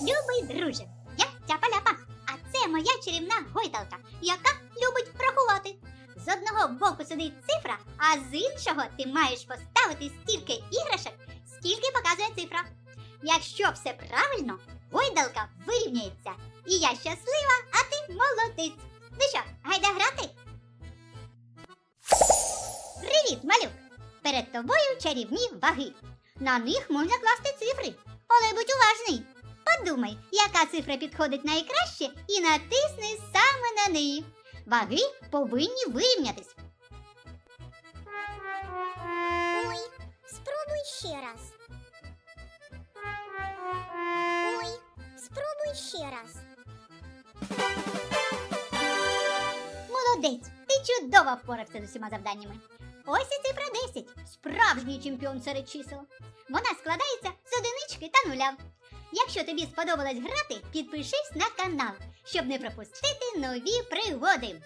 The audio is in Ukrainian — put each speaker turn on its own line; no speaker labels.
Любий друже, я цяпа-ляпа, а це моя чарівна гойдалка, яка любить рахувати. З одного боку сидить цифра, а з іншого ти маєш поставити стільки іграшок, скільки показує цифра. Якщо все правильно, гойдалка вирівняється. І я щаслива, а ти молодець. Ну що, гайда грати? Привіт, малюк! Перед тобою чарівні ваги. На них можна класти цифри. Але будь уважний. Подумай, яка цифра підходить найкраще і натисни саме на неї. Ваги повинні вирівнятись.
Ой, спробуй ще раз. Ой, спробуй ще раз.
Молодець! Ти чудово впорався з усіма завданнями. Ось і цифра 10. Справжній чемпіон серед чисел. Вона складається з одинички та нуля. Якщо тобі сподобалось грати, підпишись на канал, щоб не пропустити нові пригоди.